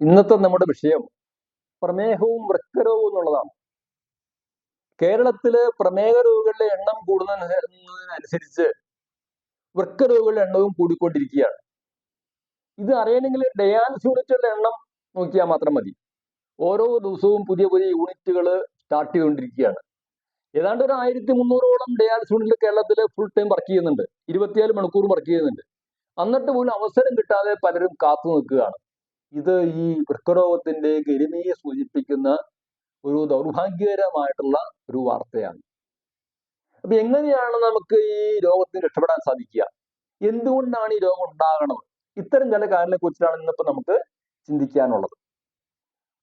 ഇന്നത്തെ നമ്മുടെ വിഷയം പ്രമേഹവും വൃക്കരോഗവും എന്നുള്ളതാണ്. കേരളത്തിൽ പ്രമേഹ രോഗികളുടെ എണ്ണം കൂടുന്നതിനനുസരിച്ച് വൃക്കരോഗികളുടെ എണ്ണവും കൂടിക്കൊണ്ടിരിക്കുകയാണ്. ഇത് അറിയണമെങ്കിൽ ഡയാലിസ് യൂണിറ്റുകളുടെ എണ്ണം നോക്കിയാൽ മാത്രം മതി. ഓരോ ദിവസവും പുതിയ പുതിയ യൂണിറ്റുകൾ സ്റ്റാർട്ട് ചെയ്തുകൊണ്ടിരിക്കുകയാണ്. ഏതാണ്ട് ഒരു ആയിരത്തി മുന്നൂറോളം ഡയാലിസ് യൂണിറ്റ് കേരളത്തിൽ ഫുൾ ടൈം വർക്ക് ചെയ്യുന്നുണ്ട്. ഇരുപത്തിയാൽ മണിക്കൂർ വർക്ക് ചെയ്യുന്നുണ്ട്. എന്നിട്ട് പോലും അവസരം കിട്ടാതെ പലരും കാത്തു നിൽക്കുകയാണ്. ഇത് ഈ വൃക്കരോഗത്തിന്റെ ഗരിമയെ സൂചിപ്പിക്കുന്ന ഒരു ദൗർഭാഗ്യകരമായിട്ടുള്ള ഒരു വാർത്തയാണ്. അപ്പൊ എങ്ങനെയാണ് നമുക്ക് ഈ രോഗത്തിന് രക്ഷപ്പെടാൻ സാധിക്കുക? എന്തുകൊണ്ടാണ് ഈ രോഗം ഉണ്ടാകണത്? ഇത്തരം ചില കാര്യങ്ങളെ കുറിച്ചിട്ടാണ് ഇന്നിപ്പോ നമുക്ക് ചിന്തിക്കാനുള്ളത്.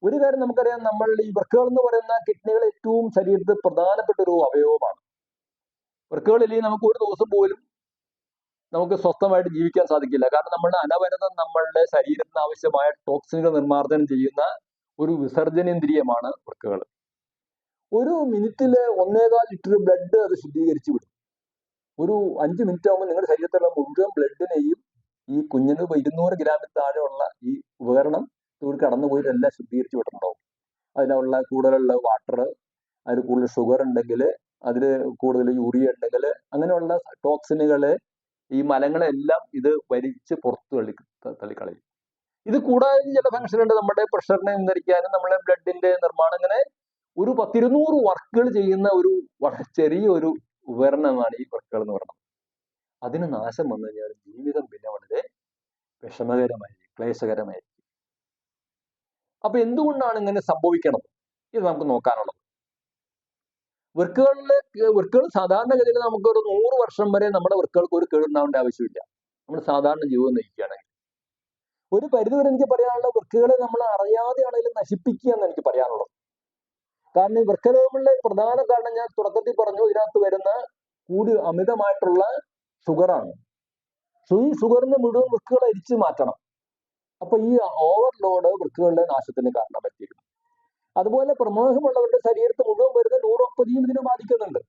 ഒരു കാര്യം നമുക്കറിയാം നമ്മൾ ഈ വൃക്കകൾ എന്ന് പറയുന്ന കിഡ്നികൾ ഏറ്റവും ശരീരത്തിൽ പ്രധാനപ്പെട്ട ഒരു അവയവമാണ്. വൃക്കകളില്ലെങ്കിൽ നമുക്ക് ഒരു ദിവസം പോലും നമുക്ക് സ്വസ്ഥമായിട്ട് ജീവിക്കാൻ സാധിക്കില്ല. കാരണം നമ്മളുടെ അനവരതം നമ്മളുടെ ശരീരത്തിന് ആവശ്യമായ ടോക്സിനുകൾ നിർമ്മാർജനം ചെയ്യുന്ന ഒരു വിസർജനേന്ദ്രിയമാണ് വൃക്കകൾ. ഒരു മിനിറ്റിൽ ഒന്നേകാൽ ലിറ്റർ ബ്ലഡ് അത് ശുദ്ധീകരിച്ച് വിടും. ഒരു അഞ്ച് മിനിറ്റ് ആകുമ്പോൾ നിങ്ങളുടെ ശരീരത്തിലുള്ള മുഴുവൻ ബ്ലഡിനെയും ഈ കുഞ്ഞിന് ഇരുന്നൂറ് ഗ്രാമിൽ താഴെയുള്ള ഈ ഉപകരണം ഇവിടെ കടന്നു പോയിട്ട് എല്ലാം ശുദ്ധീകരിച്ച് വിട്ടിട്ടുണ്ടാവും. അതിനുള്ള കൂടുതലുള്ള വാട്ടർ അതിൽ കൂടുതൽ ഷുഗർ ഉണ്ടെങ്കിൽ അതിൽ കൂടുതൽ യൂറിയ ഉണ്ടെങ്കിൽ അങ്ങനെയുള്ള ടോക്സിനുകളെ ഈ മലങ്ങളെല്ലാം ഇത് വലിച്ച് പുറത്തു തള്ളി തള്ളിക്കളയും. ഇത് കൂടാതെ ചില ഫംഗ്ഷൻ ഉണ്ട് നമ്മുടെ പ്രഷറിനെ നിയന്ത്രിക്കാനും നമ്മുടെ ബ്ലഡിന്റെ നിർമ്മാണം ഇങ്ങനെ ഒരു പത്തിരുന്നൂറ് വർക്കുകൾ ചെയ്യുന്ന ഒരു ചെറിയ ഒരു ഉപകരണമാണ് ഈ വർക്കുകൾ എന്ന് പറയുന്നത്. അതിന് നാശം വന്നു കഴിഞ്ഞാൽ ജീവിതം പിന്നെ വളരെ വിഷമകരമായിരിക്കും ക്ലേശകരമായിരിക്കും. അപ്പൊ എന്തുകൊണ്ടാണ് ഇങ്ങനെ സംഭവിക്കണത്? ഇത് നമുക്ക് നോക്കാനുള്ളത്. വൃക്കുകളിലെ വൃക്കുകൾ സാധാരണഗതിയിൽ നമുക്ക് ഒരു നൂറ് വർഷം വരെ നമ്മുടെ വൃക്കുകൾക്ക് ഒരു കേടുണ്ടാവേണ്ട ആവശ്യമില്ല. നമ്മൾ സാധാരണ ജീവിതം നയിക്കുകയാണെങ്കിൽ. ഒരു പരിധിവരെ എനിക്ക് പറയാനുള്ള വൃക്കുകളെ നമ്മൾ അറിയാതെയാണെങ്കിലും നശിപ്പിക്കുക എന്ന് എനിക്ക് പറയാനുള്ളത്. കാരണം ഈ വൃക്കരോഗങ്ങളുടെ പ്രധാന കാരണം ഞാൻ തുടക്കത്തിൽ പറഞ്ഞു ഇതിനകത്ത് വരുന്ന കൂടി അമിതമായിട്ടുള്ള ഷുഗറാണ്. ഈ ഷുഗറിന് മുഴുവൻ വൃക്കുകൾ അരിച്ചു മാറ്റണം. അപ്പൊ ഈ ഓവർലോഡ് വൃക്കുകളുടെ നാശത്തിന് കാരണം പറ്റിയിരുന്നു അതുപോലെ പ്രമേഹമുള്ളവരുടെ ശരീരത്ത് മുഴുവൻ വരുന്ന ന്യൂറോപ്പതിയും ഇതിനെ ബാധിക്കുന്നുണ്ട്.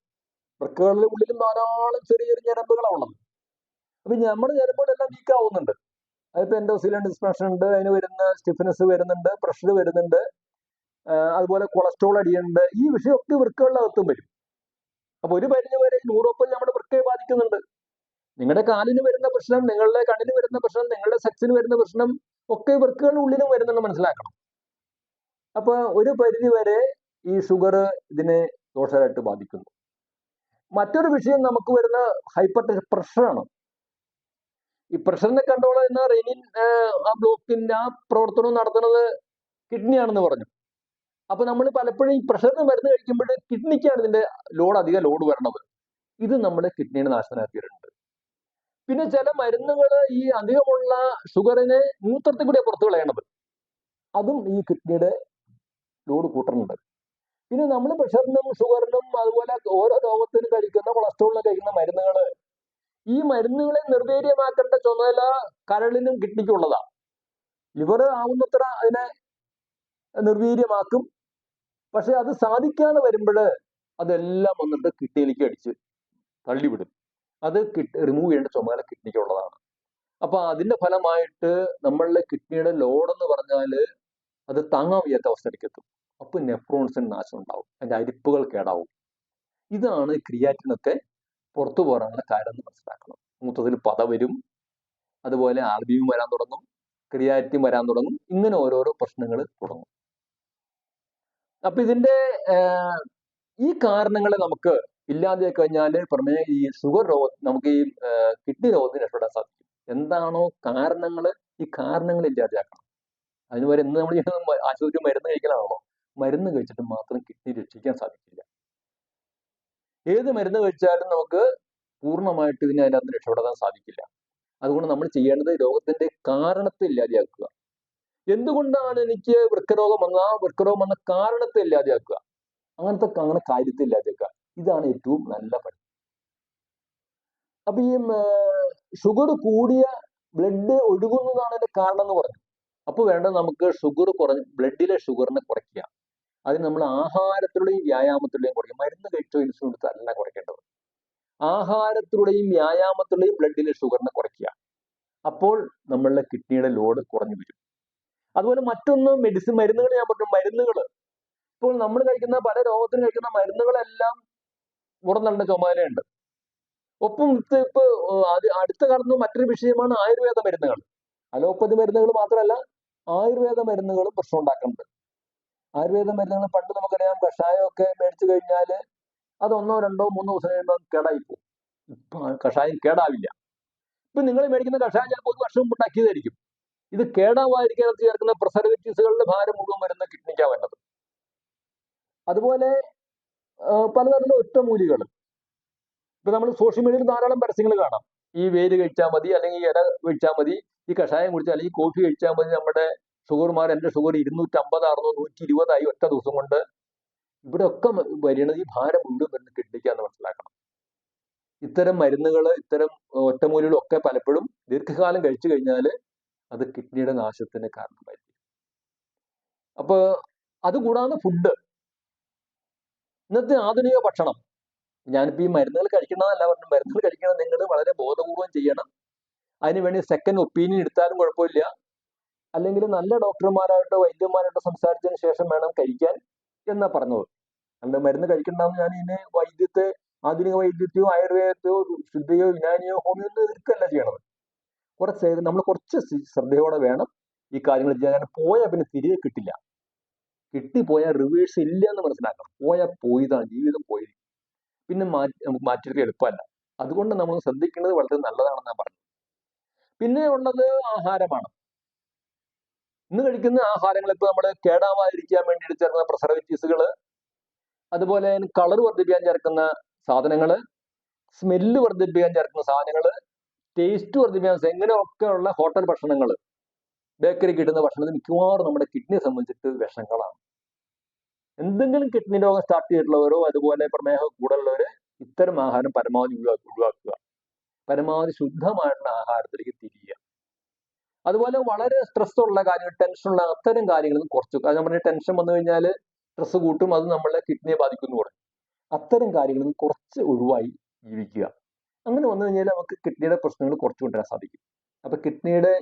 വൃക്കകളുടെ ഉള്ളിലും ധാരാളം ചെറിയ ചെറിയ ഞരമ്പുകളാണ് ഉള്ളത് അപ്പൊ നമ്മുടെ ഞരമ്പുകളെല്ലാം വീക്ക് ആവുന്നുണ്ട്. അതിപ്പോ എൻഡോസിലൻ ഡിസ്പ്രഷൻ ഉണ്ട് അതിന് വരുന്ന സ്റ്റിഫ്നെസ് വരുന്നുണ്ട് പ്രഷർ വരുന്നുണ്ട് അതുപോലെ കൊളസ്ട്രോൾ അടിയുണ്ട്. ഈ വിഷയമൊക്കെ വൃക്കകളുടെ അകത്തും വരും. അപ്പൊ ഒരു പരിധി വരെ യൂറോപ്പിൽ നമ്മുടെ വൃക്കയെ ബാധിക്കുന്നുണ്ട്. നിങ്ങളുടെ കാലിന് വരുന്ന പ്രശ്നം നിങ്ങളുടെ കണ്ണിന് വരുന്ന പ്രശ്നം നിങ്ങളുടെ സെക്സിന് വരുന്ന പ്രശ്നം ഒക്കെ വൃക്കകളുടെ ഉള്ളിലും വരുന്നുണ്ട് മനസ്സിലാക്കണം. അപ്പൊ ഒരു പരിധി വരെ ഈ ഷുഗർ ഇതിനെ ദോഷമായിട്ട് ബാധിക്കുന്നു. മറ്റൊരു വിഷയം നമുക്ക് വരുന്ന ഹൈപ്പർ പ്രഷറാണ് ഈ പ്രഷറിനെ കണ്ട്രോൾ ചെയ്യുന്ന റെനിൻ ആ ബ്ലോക്കിന്റെ ആ പ്രവർത്തനം നടത്തുന്നത് കിഡ്നിയാണെന്ന് പറഞ്ഞു. അപ്പൊ നമ്മൾ പലപ്പോഴും ഈ പ്രഷറിന് മരുന്ന് കഴിക്കുമ്പോൾ കിഡ്നിക്കാണ് ഇതിന്റെ ലോഡ് അധിക ലോഡ് വരണത്. ഇത് നമ്മുടെ കിഡ്നിയെ നാശനാക്കിയിട്ടുണ്ട് പിന്നെ ചില മരുന്നുകൾ ഈ അധികമുള്ള ഷുഗറിനെ മൂത്രത്തിൽ കൂടിയാണ് പുറത്തു കളയണത്. അതും ഈ കിഡ്നിയുടെ ലോഡ് കൂട്ടുന്നുണ്ട് പിന്നെ നമ്മൾ പ്രഷറിനും ഷുഗറിനും അതുപോലെ ഓരോ രോഗത്തിനും കഴിക്കുന്ന കൊളസ്ട്രോളിനും കഴിക്കുന്ന മരുന്നുകൾ. ഈ മരുന്നുകളെ നിർവീര്യമാക്കേണ്ട ചുമതല കരളിനും കിഡ്നിക്കും ഉള്ളതാണ്. ലിവർ ആവുന്നത്ര അതിനെ നിർവീര്യമാക്കും. പക്ഷെ അത് സാധിക്കാതെ വരുമ്പോൾ അതെല്ലാം വന്നിട്ട് കിഡ്നിയിലേക്ക് അടിച്ച് തള്ളിവിടും. അത് റിമൂവ് ചെയ്യേണ്ട ചുമതല കിഡ്നിക്കുള്ളതാണ് അപ്പൊ അതിന്റെ ഫലമായിട്ട് നമ്മളുടെ കിഡ്നിയുടെ ലോഡ് എന്ന് പറഞ്ഞാൽ അത് താങ്ങാൻ വയ്യാത്ത അവസ്ഥയിലേക്ക് എത്തും. അപ്പൊ നെഫ്രോൺസിന് നാശം ഉണ്ടാവും. അതിന്റെ അരിപ്പുകൾ കേടാവും. ഇതാണ് ക്രിയാറ്റിനൊക്കെ പുറത്തു പോകാനുള്ള കാര്യം എന്ന് മനസ്സിലാക്കണം. മൂത്രത്തിൽ പത വരും. അതുപോലെ ആർബിയും വരാൻ തുടങ്ങും. ക്രിയാറ്റിൻ വരാൻ തുടങ്ങും. ഇങ്ങനെ ഓരോരോ പ്രശ്നങ്ങൾ തുടങ്ങും. അപ്പൊ ഇതിന്റെ ഈ കാരണങ്ങളെ നമുക്ക് ഇല്ലാതെ കഴിഞ്ഞാൽ പ്രമേയ ഈ ഷുഗർ രോഗം നമുക്ക് ഈ കിഡ്നി രോഗത്തിന് രക്ഷപ്പെടാൻ സാധിക്കും. എന്താണോ കാരണങ്ങൾ ഈ കാരണങ്ങൾ ഇല്ലാതെയാക്കണം അതിന് വരെ ഇന്ന് നമ്മൾ ആശുപത്രി മരുന്ന് കഴിക്കലാണല്ലോ. മരുന്ന് കഴിച്ചിട്ട് മാത്രം കിഡ്നി രക്ഷിക്കാൻ സാധിക്കില്ല. ഏത് മരുന്ന് കഴിച്ചാലും നമുക്ക് പൂർണമായിട്ട് ഇതിനെ അതിനകത്ത് രക്ഷപ്പെടാൻ സാധിക്കില്ല. അതുകൊണ്ട് നമ്മൾ ചെയ്യേണ്ടത് രോഗത്തിന്റെ കാരണത്തെ ഇല്ലാതെയാക്കുക. എന്തുകൊണ്ടാണ് എനിക്ക് വൃക്കരോഗം വന്ന ആ വൃക്കരോഗം വന്ന കാരണത്തെ ഇല്ലാതെയാക്കുക. അങ്ങനത്തെ അങ്ങനെ കാര്യത്തെ ഇല്ലാതെയാക്കുക. ഇതാണ് ഏറ്റവും നല്ല പണി. അപ്പൊ ഈ ഷുഗർ കൂടിയ ബ്ലഡ് ഒഴുകുന്നതാണ് അതിന്റെ കാരണം എന്ന് പറഞ്ഞു. അപ്പോൾ വേണ്ടത് നമുക്ക് ഷുഗർ കുറഞ്ഞ് ബ്ലഡിലെ ഷുഗറിനെ കുറയ്ക്കുക. അതിന് നമ്മൾ ആഹാരത്തിലൂടെയും വ്യായാമത്തിലൂടെയും കുറയ്ക്കും. മരുന്ന് കഴിച്ചോ ഇൻസുലിൻ എടുത്ത് അല്ല കുറയ്ക്കേണ്ടത്. ആഹാരത്തിലൂടെയും വ്യായാമത്തിലൂടെയും ബ്ലഡിലെ ഷുഗറിനെ കുറയ്ക്കുക. അപ്പോൾ നമ്മളുടെ കിഡ്നിയുടെ ലോഡ് കുറഞ്ഞു വരും. അതുപോലെ മറ്റൊന്ന് മെഡിസിൻ മരുന്നുകൾ ഞാൻ പറഞ്ഞു. മരുന്നുകൾ. ഇപ്പോൾ നമ്മൾ കഴിക്കുന്ന പല രോഗത്തിന് കഴിക്കുന്ന മരുന്നുകളെല്ലാം പുറന്തള്ളുന്ന ചുമതലയുണ്ട്. ഒപ്പം ഇപ്പൊ അടുത്ത കാലത്ത് മറ്റൊരു വിഷയമാണ് ആയുർവേദ മരുന്നുകൾ. അലോപ്പതി മരുന്നുകൾ മാത്രമല്ല ആയുർവേദ മരുന്നുകളും പ്രശ്നം ഉണ്ടാക്കുന്നുണ്ട്. ആയുർവേദ മരുന്നുകൾ പണ്ട് നമുക്കറിയാം കഷായമൊക്കെ മേടിച്ചു കഴിഞ്ഞാൽ അത് ഒന്നോ രണ്ടോ മൂന്നോ ദിവസം കഴിയുമ്പോൾ അത് കേടായി പോകും ഇപ്പൊ ആ കഷായം കേടാവില്ല. ഇപ്പൊ നിങ്ങൾ മേടിക്കുന്ന കഷായം ചിലപ്പോൾ ഒരു വർഷം ഉണ്ടാക്കിയതായിരിക്കും. ഇത് കേടാവാതിരിക്കാൻ അത് ചേർക്കുന്ന പ്രിസർവേറ്റീവ്സുകളുടെ ഭാരം മുഴുവൻ വരുന്ന കിഡ്നിക്കാ വരുന്നത് അതുപോലെ പലതരത്തിലുള്ള ഒറ്റമൂലികൾ ഇപ്പൊ നമ്മൾ സോഷ്യൽ മീഡിയയിൽ ധാരാളം പരസ്യങ്ങൾ കാണാം. ഈ വേര് കഴിച്ചാൽ മതി അല്ലെങ്കിൽ ഇല കഴിച്ചാൽ മതി ഈ കഷായം കുടിച്ചാൽ അല്ലെങ്കിൽ കോഫി കഴിച്ചാൽ മതി നമ്മുടെ ഷുഗർമാർ എന്റെ ഷുഗർ ഇരുന്നൂറ്റമ്പതായിരുന്നു നൂറ്റി ഇരുപതായി ഒറ്റ ദിവസം കൊണ്ട് ഇവിടെ ഒക്കെ വരുന്നത് ഈ ഭാരം മുഴുവൻ വരുന്ന കിഡ്നിക്കാന്ന് മനസ്സിലാക്കണം. ഇത്തരം മരുന്നുകൾ ഇത്തരം ഒറ്റമൂലികളും ഒക്കെ പലപ്പോഴും ദീർഘകാലം കഴിച്ചു കഴിഞ്ഞാൽ അത് കിഡ്നിയുടെ നാശത്തിന് കാരണമായിരിക്കും. അപ്പോൾ അതുകൂടാതെ ഫുഡ്. ഇന്നത്തെ ആധുനിക ഭക്ഷണം. ഞാനിപ്പോൾ ഈ മരുന്നുകൾ കഴിക്കണമെന്നല്ല പറഞ്ഞു മരുന്നുകൾ കഴിക്കണം നിങ്ങൾ വളരെ ബോധപൂർവം ചെയ്യണം. അതിനുവേണ്ടി സെക്കൻഡ് ഒപ്പീനിയൻ എടുത്താലും കുഴപ്പമില്ല. അല്ലെങ്കിൽ നല്ല ഡോക്ടർമാരായിട്ടോ വൈദ്യന്മാരായിട്ടോ സംസാരിച്ചതിന് ശേഷം വേണം കഴിക്കാൻ എന്നാ പറഞ്ഞത്. അല്ല മരുന്ന് കഴിക്കണ്ടെന്ന് ഞാൻ ഇതിനെ വൈദ്യത്തെ ആധുനിക വൈദ്യത്തെയോ ആയുർവേദത്തെയോ ശുദ്ധയോ യുനാനിയോ ഹോമിയോ ഒന്നും എതിർക്കല്ല ചെയ്യണത്. കുറച്ച് നമ്മൾ കുറച്ച് ശ്ര- ശ്രദ്ധയോടെ വേണം ഈ കാര്യങ്ങൾ ചെയ്യാൻ. പോയാൽ പിന്നെ തിരികെ കിട്ടില്ല. കിട്ടിപ്പോയാൽ റിവേഴ്സ് ഇല്ല എന്ന് മനസ്സിലാക്കണം പോയാൽ പോയതാണ് ജീവിതം പോയി. പിന്നെ മാറ്റി നമുക്ക് എളുപ്പമല്ല. അതുകൊണ്ട് നമ്മൾ ശ്രദ്ധിക്കുന്നത് വളരെ നല്ലതാണെന്ന് ഞാൻ പറഞ്ഞു പിന്നെ ഉള്ളത് ആഹാരമാണ്. ഇന്ന് കഴിക്കുന്ന ആഹാരങ്ങൾ ഇപ്പൊ നമ്മൾ കേടാവാതിരിക്കാൻ വേണ്ടി ചേർക്കുന്ന പ്രിസർവേറ്റീവ്സുകൾ അതുപോലെ കളർ വർദ്ധിപ്പിക്കാൻ ചേർക്കുന്ന സാധനങ്ങൾ സ്മെല്ല് വർദ്ധിപ്പിക്കാൻ ചേർക്കുന്ന സാധനങ്ങൾ ടേസ്റ്റ് വർദ്ധിപ്പിക്കാൻ എങ്ങനെയൊക്കെയുള്ള ഹോട്ടൽ ഭക്ഷണങ്ങൾ ബേക്കറി കിട്ടുന്ന ഭക്ഷണത്തിൽ മിക്കവാറും നമ്മുടെ കിഡ്നിയെ സംബന്ധിച്ചിട്ട് വിഷങ്ങളാണ്. എന്തെങ്കിലും കിഡ്നി രോഗം സ്റ്റാർട്ട് ചെയ്തിട്ടുള്ളവരോ അതുപോലെ പ്രമേഹം കൂടുതലുള്ളവര് ഇത്തരം ആഹാരം പരമാവധി ഒഴിവാക്കുക പരമാവധി ശുദ്ധമായിട്ടുള്ള ആഹാരത്തിലേക്ക് തിരിയുക. അതുപോലെ വളരെ സ്ട്രെസ് ഉള്ള കാര്യങ്ങൾ ഉള്ള അത്തരം കാര്യങ്ങളും കുറച്ചു. അത് നമ്മുടെ ടെൻഷൻ വന്നു കഴിഞ്ഞാൽ സ്ട്രെസ് കൂട്ടും അത് നമ്മളെ കിഡ്നിയെ ബാധിക്കുന്നു പറയും. അത്തരം കാര്യങ്ങളിൽ കുറച്ച് ഒഴിവായി ജീവിക്കുക. അങ്ങനെ വന്നു കഴിഞ്ഞാൽ നമുക്ക് കിഡ്നിയുടെ പ്രശ്നങ്ങൾ കുറച്ച് കൊണ്ടുവരാൻ സാധിക്കും. അപ്പൊ കിഡ്നിയുടെ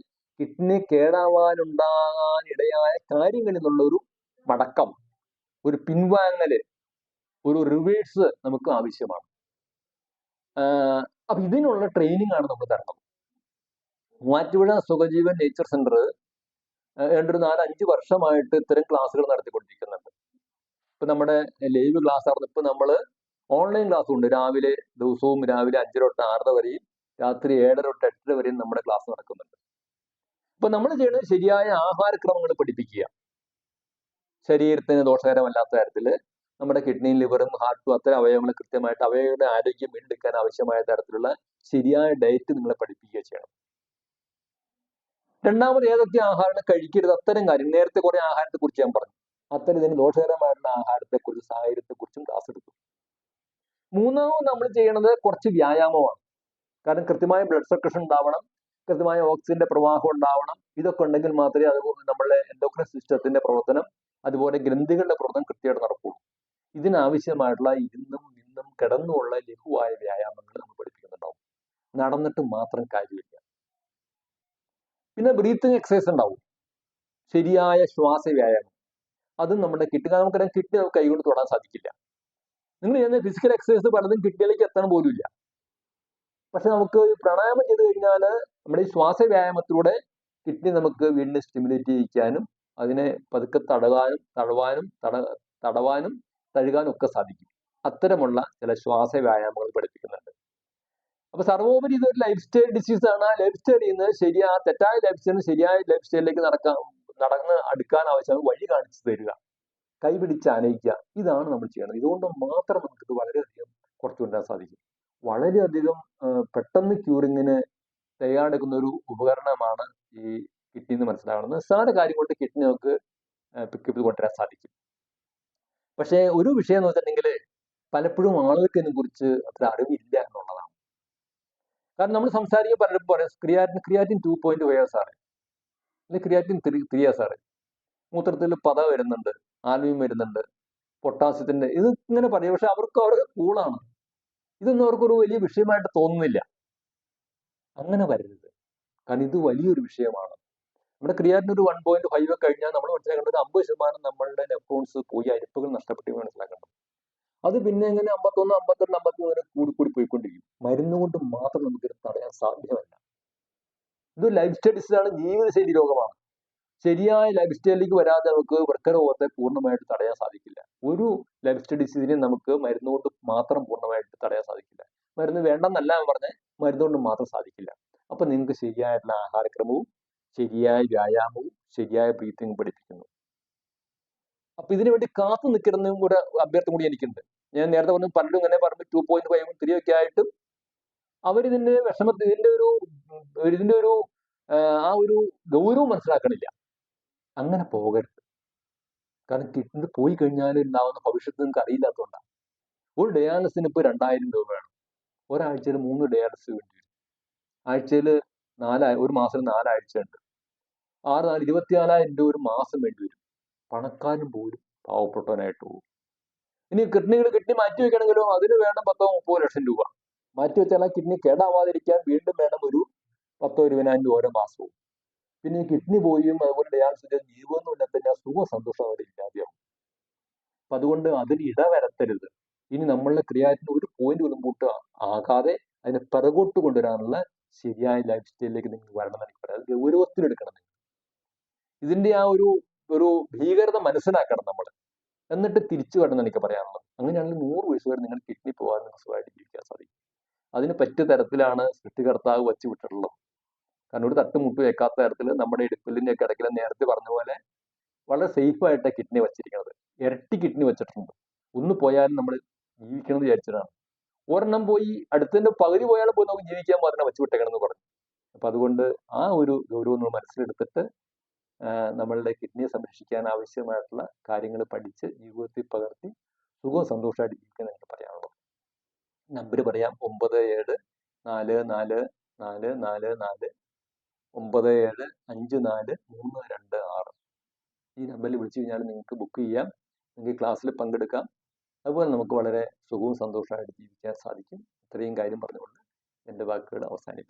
കിഡ്നി കേടാവാനുണ്ടാകാൻ ഇടയായ കാര്യങ്ങളിൽ നിന്നുള്ള ഒരു മടക്കം ഒരു പിൻവാങ്ങൽ ഒരു റിവേഴ്സ് നമുക്ക് ആവശ്യമാണ്. അപ്പൊ ഇതിനുള്ള ട്രെയിനിങ് ആണ് നമ്മൾ തരണം. മൂവാറ്റുപുഴ സുഖജീവൻ നേച്ചർ സെന്റർ ഏതാണ്ട് ഒരു നാല് അഞ്ച് വർഷമായിട്ട് ഇത്തരം ക്ലാസ്സുകൾ നടത്തിക്കൊണ്ടിരിക്കുന്നുണ്ട്. ഇപ്പൊ നമ്മുടെ ലൈവ് ക്ലാസ് ആണ് ഇപ്പൊ നമ്മൾ ഓൺലൈൻ ക്ലാസ് ഉണ്ട്. രാവിലെ ദിവസവും രാവിലെ അഞ്ചര തൊട്ട് ആറര വരെയും രാത്രി ഏഴര തൊട്ട് എട്ടര വരെയും നമ്മുടെ ക്ലാസ് നടക്കുന്നുണ്ട്. ഇപ്പൊ നമ്മൾ ചെയ്യുന്നത് ശരിയായ ആഹാരക്രമങ്ങൾ പഠിപ്പിക്കുക. ശരീരത്തിന് ദോഷകരമല്ലാത്ത തരത്തിൽ നമ്മുടെ കിഡ്നിയും ലിവറും ഹാർട്ടും അത്തരം അവയവങ്ങൾ കൃത്യമായിട്ട് അവയവങ്ങളുടെ ആരോഗ്യം വീണ്ടെടുക്കാൻ ആവശ്യമായ തരത്തിലുള്ള ശരിയായ ഡയറ്റ് നിങ്ങളെ പഠിപ്പിക്കുക ചെയ്യണം. രണ്ടാമത് ഏതൊക്കെ ആഹാരങ്ങൾ കഴിക്കരുത്? അത്തരം കാര്യം. നേരത്തെ കുറെ ആഹാരത്തെ കുറിച്ച് ഞാൻ പറഞ്ഞു. അത്തരം ഇതിന് ദോഷകരമായിട്ടുള്ള ആഹാരത്തെ കുറിച്ച് സാഹചര്യത്തെ കുറിച്ചും ക്ലാസ് എടുത്തു. മൂന്നാമത് നമ്മൾ ചെയ്യണത് കുറച്ച് വ്യായാമമാണ്. കാരണം കൃത്യമായ ബ്ലഡ് സർക്കുലേഷൻ ഉണ്ടാവണം കൃത്യമായ ഓക്സിജന്റെ പ്രവാഹം ഉണ്ടാവണം. ഇതൊക്കെ ഉണ്ടെങ്കിൽ മാത്രമേ അതുപോലെ നമ്മുടെ എൻഡോക്രൈൻ സിസ്റ്റത്തിന്റെ പ്രവർത്തനം അതുപോലെ ഗ്രന്ഥികളുടെ പ്രവർത്തനം കൃത്യമായിട്ട് നടക്കുള്ളൂ. ഇതിനാവശ്യമായിട്ടുള്ള ഇരുന്നും നിന്നും കിടന്നുമുള്ള ലഘുവായ വ്യായാമങ്ങൾ നമ്മൾ പഠിപ്പിക്കുന്നുണ്ടാവും. നടന്നിട്ട് മാത്രം കാര്യമില്ല. പിന്നെ ബ്രീത്തിങ് എക്സസൈസ് ഉണ്ടാവും. ശരിയായ ശ്വാസ വ്യായാമം. അതും നമ്മുടെ കിട്ടുക നമുക്കറിയാം കിഡ്നി നമുക്ക് കൈകൊണ്ട് തൊടാൻ സാധിക്കില്ല. നിങ്ങൾ ചെയ്യുന്ന ഫിസിക്കൽ എക്സസൈസ് പലതും കിഡ്നിയിലേക്ക് എത്താൻ പോലുമില്ല. പക്ഷെ നമുക്ക് പ്രണായാമം പ്രാണായാമം ചെയ്ത് കഴിഞ്ഞാൽ നമ്മുടെ ഈ ശ്വാസ വ്യായാമത്തിലൂടെ കിഡ്നി നമുക്ക് വീണ്ടും സ്റ്റിമുലേറ്റ് ചെയ്യിക്കാനും അതിനെ പതുക്കെ തടകാനും തടവാനും തട തടവാനും തഴുകാനും ഒക്കെ സാധിക്കും. അത്തരമുള്ള ചില ശ്വാസ വ്യായാമങ്ങൾ പഠിപ്പിക്കുന്നുണ്ട്. അപ്പൊ സർവോപരി ഇതൊരു ലൈഫ് സ്റ്റൈൽ ഡിസീസ് ആണ്. ആ ലൈഫ് സ്റ്റൈലിൽ നിന്ന് ശരിയാ തെറ്റായ ലൈഫ് സ്റ്റൈലിന് ശരിയായ ലൈഫ് സ്റ്റൈലിലേക്ക് നടക്കാൻ നടന്ന് അടുക്കാൻ ആവശ്യമാണ് വഴി കാണിച്ചു തരിക. കൈപിടിച്ച് അനയിക്കുക ഇതാണ് നമ്മൾ ചെയ്യുന്നത് ഇതുകൊണ്ട് മാത്രം നമുക്കിത് വളരെയധികം കുറച്ചു കൊണ്ടുവരാൻ സാധിക്കും. വളരെയധികം പെട്ടെന്ന് ക്യൂറിങ്ങിന് തയ്യാറെടുക്കുന്ന ഒരു ഉപകരണമാണ് ഈ കിഡ്നി എന്ന് മനസ്സിലാവുന്നത്. നിസ്സാര കാര്യം കൊണ്ട് കിഡ്നി നമുക്ക് പിക്കപ്പ് ചെയ്ത് കൊണ്ടുവരാൻ സാധിക്കും. പക്ഷേ ഒരു വിഷയം എന്ന് വെച്ചിട്ടുണ്ടെങ്കിൽ പലപ്പോഴും ആളുകൾക്ക് ഇതിനെ കുറിച്ച് അത്ര അറിവില്ല എന്നുള്ളതാണ്. കാരണം നമ്മൾ സംസാരിക്കുമ്പോൾ പലരും പറയും creatinine creatinine two point five sir. അല്ലെങ്കിൽ ക്രിയാറ്റിൻ ത്രീ ത്രീ സാറ്. മൂത്രത്തിൽ പത വരുന്നുണ്ട് ആൽവിയം വരുന്നുണ്ട് പൊട്ടാസ്യത്തിന്റെ ഇത് ഇങ്ങനെ പറയും. പക്ഷെ അവർക്ക് അവർക്ക് കൂളാണ് ഇതൊന്നും അവർക്കൊരു വലിയ വിഷയമായിട്ട് തോന്നുന്നില്ല. അങ്ങനെ വരരുത്. കാരണം ഇത് വലിയൊരു വിഷയമാണ്. നമ്മുടെ ക്രിയാറ്റിൻ ഒരു വൺ പോയിന്റ് ഫൈവ് ഒക്കെ കഴിഞ്ഞാൽ നമ്മൾ മനസ്സിലാക്കേണ്ടത് അമ്പത് ശതമാനം നമ്മളുടെ നെഫ്രോൺസ് പോയി അരിപ്പുകൾ നഷ്ടപ്പെട്ടു മനസ്സിലാക്കേണ്ടത്. അത് പിന്നെ എങ്ങനെ അമ്പത്തൊന്ന് അമ്പത്തിരണ്ട് അമ്പത്തിമൂന്ന് കൂടി കൂടി പോയിക്കൊണ്ടിരിക്കും. മരുന്ന് കൊണ്ട് മാത്രം നമുക്ക് ഇത് തടയാൻ സാധ്യമല്ല. ഇത് ലൈഫ് സ്റ്റൈൽ ഡിസീസാണ് ജീവിതശൈലി രോഗമാണ്. ശരിയായ ലൈഫ് സ്റ്റൈലിലേക്ക് വരാതെ നമുക്ക് വൃക്കരോഗത്തെ പൂർണമായിട്ട് തടയാൻ സാധിക്കില്ല. ഒരു ലൈഫ് സ്റ്റൈൽ ഡിസീസിനെ നമുക്ക് മരുന്നുകൊണ്ട് മാത്രം പൂർണമായിട്ട് തടയാൻ സാധിക്കില്ല. മരുന്ന് വേണ്ടെന്നല്ല ഞാൻ പറഞ്ഞാൽ മരുന്നുകൊണ്ട് മാത്രം സാധിക്കില്ല. അപ്പൊ നിങ്ങൾക്ക് ശരിയായിട്ടുള്ള ആഹാരക്രമവും ശരിയായ വ്യായാമവും ശരിയായ ബ്രീത്തിങ് പഠിപ്പിക്കുന്നു. അപ്പൊ ഇതിനു വേണ്ടി കാത്തു നിൽക്കുന്നതും കൂടെ അഭ്യർത്ഥന കൂടി എനിക്കുണ്ട്. ഞാൻ നേരത്തെ പറഞ്ഞു പലരും ഇങ്ങനെ പറഞ്ഞു ടു പോയിന്റ് ഫൈവും ത്രീ ഒക്കെ ആയിട്ടും അവരിതിന്റെ വിഷമത്തിൽ ഇതിന്റെ ഒരു ഇതിന്റെ ഒരു ആ, ഒരു ഗൗരവം മനസ്സിലാക്കണില്ല. അങ്ങനെ പോകരുത്. കാരണം കിട്ടുന്നത് പോയി കഴിഞ്ഞാൽ ഉണ്ടാവുന്ന ഭവിഷ്യത്ത് നിങ്ങൾക്ക് അറിയില്ലാത്തതുകൊണ്ടാണ് ഒരു ഡയാലിസിന് ഇപ്പോൾ രണ്ടായിരം രൂപ വേണം. ഒരാഴ്ചയിൽ മൂന്ന് ഡയാലിസിസ് വേണ്ടി വരും. ആഴ്ചയിൽ നാലാ ഒരു മാസം നാലാഴ്ച ഉണ്ട്. ആറ് നാല് ഇരുപത്തിനാലായിരം രൂപ ഒരു മാസം വേണ്ടി വരും. പണക്കാരും പോലും പാവപ്പെട്ടവനായിട്ട് പോകും. ഇനി കിഡ്നികൾ കിഡ്നി മാറ്റി വെക്കണമെങ്കിലോ അതിന് വേണം പത്തോ മുപ്പതോ ലക്ഷം രൂപ. മാറ്റി വെച്ചാൽ ആ കിഡ്നി കേടാവാതിരിക്കാൻ വീണ്ടും വേണം ഒരു പത്തോ ഇരുപതിനായിരം രൂപ ഓരോ മാസവും. പിന്നെ ഈ കിഡ്നി പോയും അതുപോലെ ഡയാലിസിസ് ജീവൊന്നും ഇല്ലാത്ത ഞാൻ സുഖ സന്തോഷം അവിടെ ഇല്ലാതെയാവും. അപ്പൊ അതുകൊണ്ട് അതിന് ഇടവരത്തരുത്. ഇനി നമ്മളുടെ ക്രിയാറ്റിന് ഒരു പോയിന്റ് പോലും മുൻപോട്ട് ആകാതെ അതിനെ പിറകോട്ട് കൊണ്ടുവരാനുള്ള ശരിയായ ലൈഫ് സ്റ്റൈലിലേക്ക് നിങ്ങൾ വരണം എനിക്ക് പറയാം. ഗൗരവത്തിലെടുക്കണം നിങ്ങൾ. ഇതിന്റെ ആ ഒരു ഒരു ഭീകരത മനസ്സിലാക്കണം നമ്മൾ. എന്നിട്ട് തിരിച്ചു വരണം എനിക്ക് പറയാനുള്ളത്. അങ്ങനെയാണെങ്കിൽ നൂറ് വയസ്സ് വരെ നിങ്ങൾ കിഡ്നി പോകാൻ നിങ്ങൾക്ക് സുഖമായിട്ട് ജീവിക്കാൻ സാധിക്കും. അതിന് പറ്റിയ തരത്തിലാണ് സൃഷ്ടികർത്താവ് വെച്ച് വിട്ടിട്ടുള്ളത് കാരണം ഒരു തട്ടുമുട്ട് വെക്കാത്ത തരത്തിൽ നമ്മുടെ ഇടുപ്പിലിന്റെ ഒക്കെ ഇടയ്ക്കിൽ നേരത്തെ പറഞ്ഞ പോലെ വളരെ സേഫ് ആയിട്ട് കിഡ്നി വെച്ചിരിക്കുന്നത്. ഇരട്ടി കിഡ്നി വെച്ചിട്ടുണ്ട്. ഒന്ന് പോയാലും നമ്മൾ ജീവിക്കണം വിചാരിച്ചിട്ടാണ് ഒരെണ്ണം പോയി അടുത്തതിന്റെ പകുതി പോയാലും പോയി നമുക്ക് ജീവിക്കാൻ മാത്രമേ വെച്ച് വിട്ടേക്കണം എന്ന് പറഞ്ഞു. അപ്പൊ അതുകൊണ്ട് ആ ഒരു ഗൗരവം നമ്മൾ മനസ്സിലെടുത്തിട്ട് നമ്മളുടെ കിഡ്നിയെ സംരക്ഷിക്കാൻ ആവശ്യമായിട്ടുള്ള കാര്യങ്ങൾ പഠിച്ച് ജീവിതത്തിൽ പകർത്തി സുഖവും സന്തോഷമായിട്ട് പറയാനുള്ളത് നമ്പർ പറയാം. ഒമ്പത് ഏഴ് നാല് നാല് നാല് നാല് നാല്. ഒമ്പത് ഏഴ് അഞ്ച് നാല് മൂന്ന് രണ്ട് ആറ്. ഈ നമ്പറിൽ വിളിച്ചു കഴിഞ്ഞാൽ നിങ്ങൾക്ക് ബുക്ക് ചെയ്യാം. നിങ്ങൾക്ക് ക്ലാസ്സിൽ പങ്കെടുക്കാം. അതുപോലെ നമുക്ക് വളരെ സുഖവും സന്തോഷമായിട്ട് ജീവിക്കാൻ സാധിക്കും. ഇത്രയും കാര്യം പറഞ്ഞുകൊണ്ട് എന്റെ വാക്കുകൾ അവസാനിപ്പിക്കും